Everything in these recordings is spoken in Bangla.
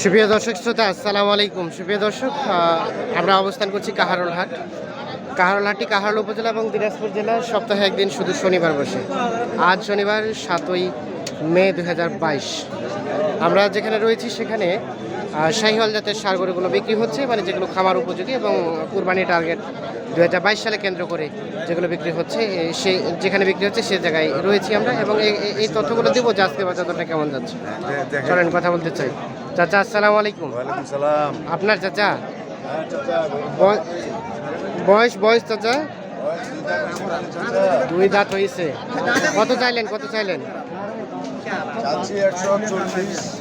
সুপ্রিয় দর্শক শ্রোতা, আসসালামু আলাইকুম। সুপ্রিয় দর্শক আমরা অবস্থান করছি কাহারোল হাট। কাহারোল হাটটি কাহারোল উপজেলা এবং দিনাজপুর জেলার সপ্তাহে একদিন শুধু শনিবার বসে। আজ শনিবার সাতই মে দু হাজার বাইশ। আমরা যেখানে রয়েছি সেখানে শাহিওয়াল জাতের সার গরুগুলো বিক্রি হচ্ছে মানে যেগুলো খামার উপযোগী এবং কুরবানি টার্গেট দু হাজার বাইশ সালে কেন্দ্র করে যেগুলো বিক্রি হচ্ছে সে যেখানে বিক্রি হচ্ছে সে জায়গায় রয়েছি আমরা এবং এই- তথ্যগুলো দেবো যে আজকে বাজারটা কেমন যাচ্ছে। চলেন কথা বলতে চাই। চাচা আসসালামু আলাইকুম। সালাম। আপনার চাচা? বয়- বয়স বয়স চাচা? দুই দাঁত হয়েছে। কত চাইলেন কত চাইলেন?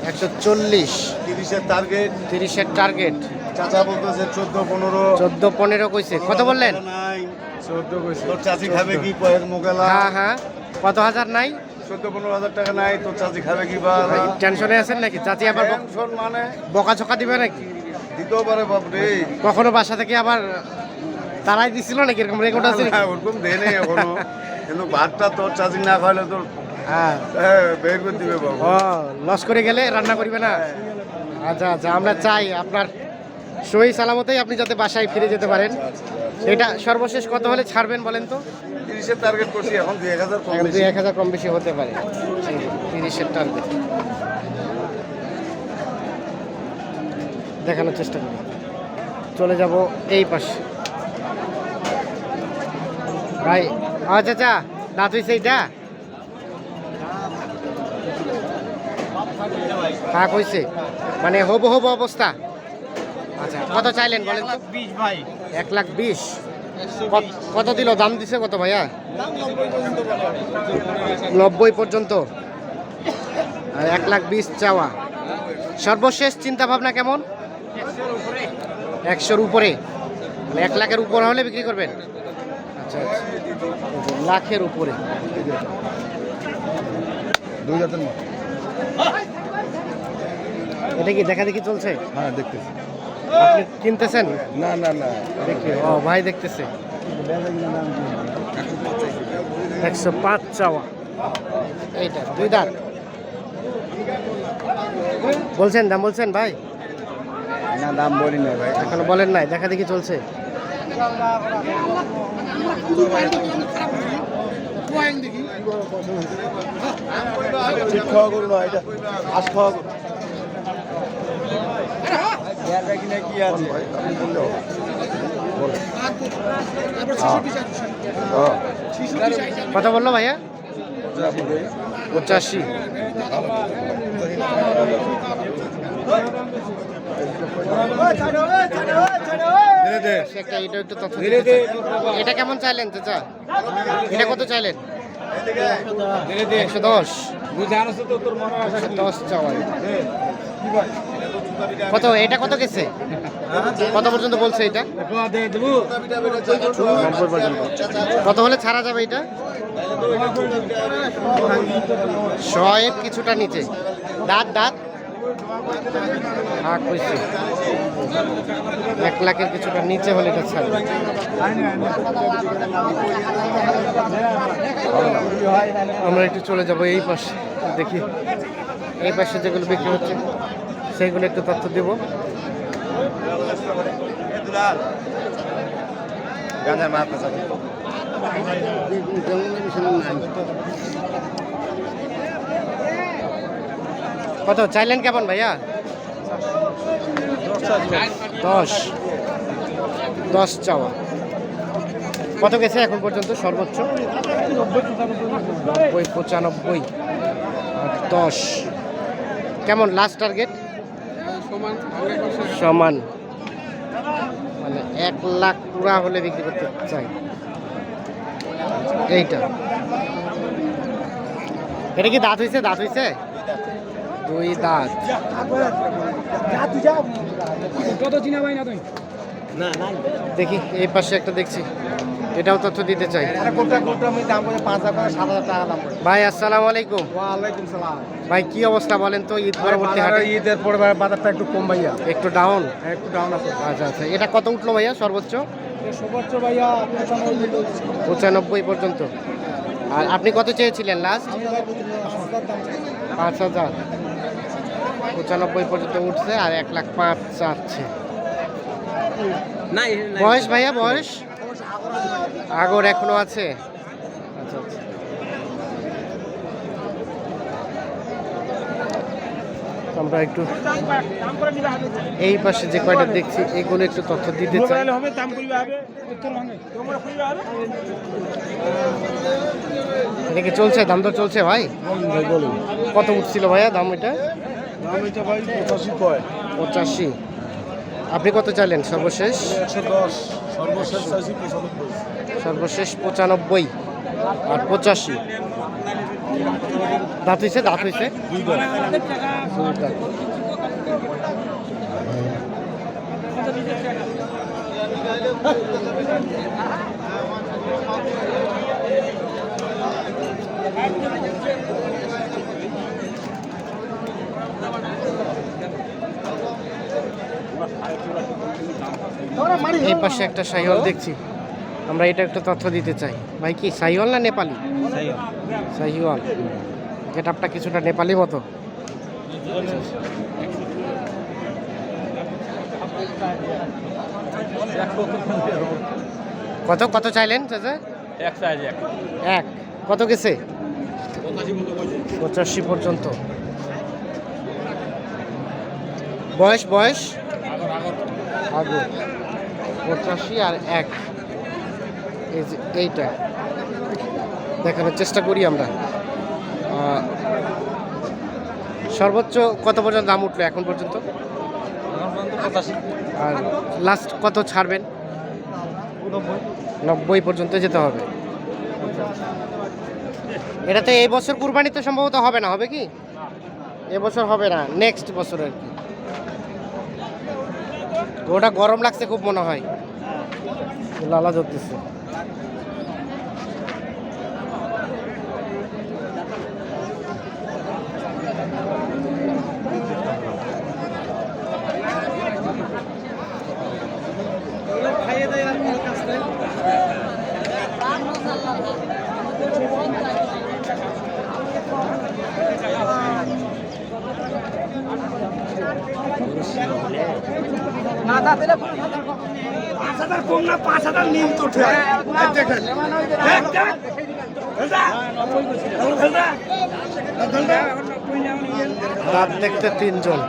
একশো চল্লিশ। তিরিশের টার্গেট তিরিশের টার্গেট চাচা বলতেছে চোদ্দ পনেরো। চোদ্দ পনেরো কইছে। কত বললেন? নাই। চোদ্দ কইছে। তোর চাচি খাবে কি? কয়েক মোগেলা। হ্যাঁ হ্যাঁ। কত হাজার নাই? চোদ্দ পনেরো হাজার টাকা নাই। তোর চাচি খাবে কি বা? টেনশনে আছেন নাকি? চাচি আবার টেনশন মানে? বকা চকা দিবে নাকি? দিতেও পারে বাপরে। কখনো বাসা থেকে আবার তারাই দিছিল নাকি? এরকম রেকর্ড আছে না, ওরকম দেয় নেই এখনও। কিন্তু ভাতটা তোর চাচি না খাইলে তোর হ্যাঁ। হ্যাঁ, বের করে দিবে বাবু লস করে গেলে রান্না করবে না? আচ্ছা আচ্ছা আমরা চাই আপনার সহি সালামতেই আপনি যাতে বাসায় ফিরে যেতে পারেন। এটা সর্বশেষ কত হলে ছাড়বেন বলেন তো? তিরিশের টার্গেট করছি এখন দুই এক হাজার কম বেশি। দুই এক হাজার কম বেশি হতে পারে। তিরিশের টার্গেট দেখানোর চেষ্টা করি। চলে যাব এই পাশে। ভাই আচ্ছা আচ্ছা দাঁত হয়েছে এইটা? কাক হয়েছে মানে হব হব অবস্থা। আচ্ছা কত চাইলেন বলেন তো? বিশ ভাই। এক লাখ বিশ। কত- কত দিল? দাম দিছে কত ভাইয়া? নব্বই পর্যন্ত আর এক লাখ বিশ চাওয়া। সর্বশেষ চিন্তা ভাবনা কেমন? একশোর উপরে। মানে এক লাখের উপর হলে বিক্রি করবেন? আচ্ছা আচ্ছা। লাখের উপরে। এটা কি দেখা দেখি চলছে? হ্যাঁ দেখতেছি। আপনি কিনতেছেন? না না না। দেখি ও ভাই দেখতেছে। একশো পাঁচ চাওয়া। এইটা দুই দাঁত। বলছেন দাম বলছেন ভাই? না দাম বলি না ভাই। এখনও বলেন নাই দেখা দেখি চলছে। ঠিক খাওয়া করুন এটা আস খাওয়া করুন কি আছে কথা বলল ভাইয়া? পঁচাশি। এটা কেমন চাইলেন চাচা? এটা কত চাইলেন? একশো দশ। দশ চাওয়া কত? এটা কত গেছে? কত পর্যন্ত বলছে এটা? কত হলে ছাড়া যাবে এটা? শয়ের কিছুটা নিচে। দাঁত দাঁত। এক লাখের কিছুটা নিচে হলে এটা আমরা একটু চলে যাব এই পাশে, দেখি। এই পাশে যেগুলো বিক্রি হচ্ছে সেইগুলো একটু তথ্য দেবো। গাঁজার আছে কত? চাইলেন কেমন ভাইয়া? দশ। দশ চাওয়া। কত গেছে এখন পর্যন্ত সর্বোচ্চ? নব্বই, পঁচানব্বই। দশ। কেমন লাস্ট টার্গেট সমান। মানে এক লাখ পুরা হলে বিক্রি করতে চাই। এইটা। এটা কি দাঁত হয়েছে দাঁত হয়েছে দুই দাঁত। দেখি এই পাশে একটা দেখছি। এটাও তথ্য দিতে চাই। ভাই আসসালামু আলাইকুম। ভাই কি অবস্থা বলেন তো? ঈদ পরবর্তী হাটে ঈদের পরে বাজারটা একটু কম ভাইয়া। একটু ডাউন একটু ডাউন আছে। আচ্ছা আচ্ছা। এটা কত উঠল ভাইয়া সর্বোচ্চ? সর্বোচ্চ ভাইয়া পঁচানব্বই পর্যন্ত। আর আপনি কত চেয়েছিলেন লাস্ট পাঁচ হাজার। পঁচানব্বই পর্যন্ত উঠছে আর এক লাখ পাঁচ চাচ্ছে বয়স ভাইয়া বয়স? আগর এখনও আছে? আচ্ছা আচ্ছা। আমরা একটু এই পাশে যে কয়টা দেখছি এগুলো একটু তথ্য দিতে চাই। হবে দাম করিবা হবে উত্তর ভাঙে তোমরা করিবা হবে? এটা কি চলছে? দাম তো চলছে ভাই? কত উঠছিল ভাইয়া দাম এটা? দাম এটা ভাই পঁচাশি কয়। পঁচাশি। আপনি কত চাইলেন? সর্বশেষ? সর্বশেষ সর্বশেষ পঁচানব্বই। আর পঁচাশি। দাঁত হয়েছে দাঁত হয়েছে। এই পাশে একটা সাইওয়াল দেখছি আমরা এটা একটা তথ্য দিতে চাই। ভাই কি সাইওয়াল না নেপালি? সাইওয়াল। গেট আপটা কিছুটা নেপালি মতো। কত কত চাইলেন চাচা? এক কত গেছে? পঁচাশি পর্যন্ত। বয়স বয়স? আগর। পঁচাশি আর এক। এই যে এইটা। দেখানোর চেষ্টা করি আমরা। সর্বোচ্চ কত পর্যন্ত দাম উঠল এখন পর্যন্ত? আর লাস্ট কত ছাড়বেন? নব্বই পর্যন্ত যেতে হবে। এটাতে এই বছর কুরবানিতে সম্ভবত হবে না, হবে কি? এবছর হবে না নেক্সট বছর আর কি। ওটা গরম লাগছে খুব মনে হয়। লালা ধরতেছে পাঁচ হাজার কম। না পাঁচ হাজার তো দেখেন। দেখতে তিনজন।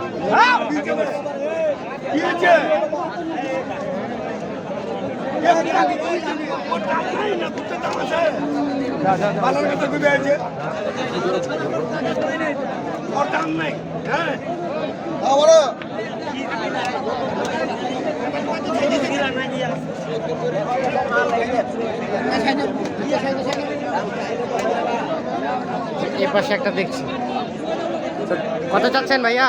ভালো কথা কবি আছে। ওর দাম নেই। হ্যাঁ। এই পাশে একটা দেখছি। কত চাচ্ছেন ভাইয়া?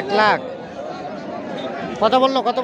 এক লাখ। কত বলল? কত?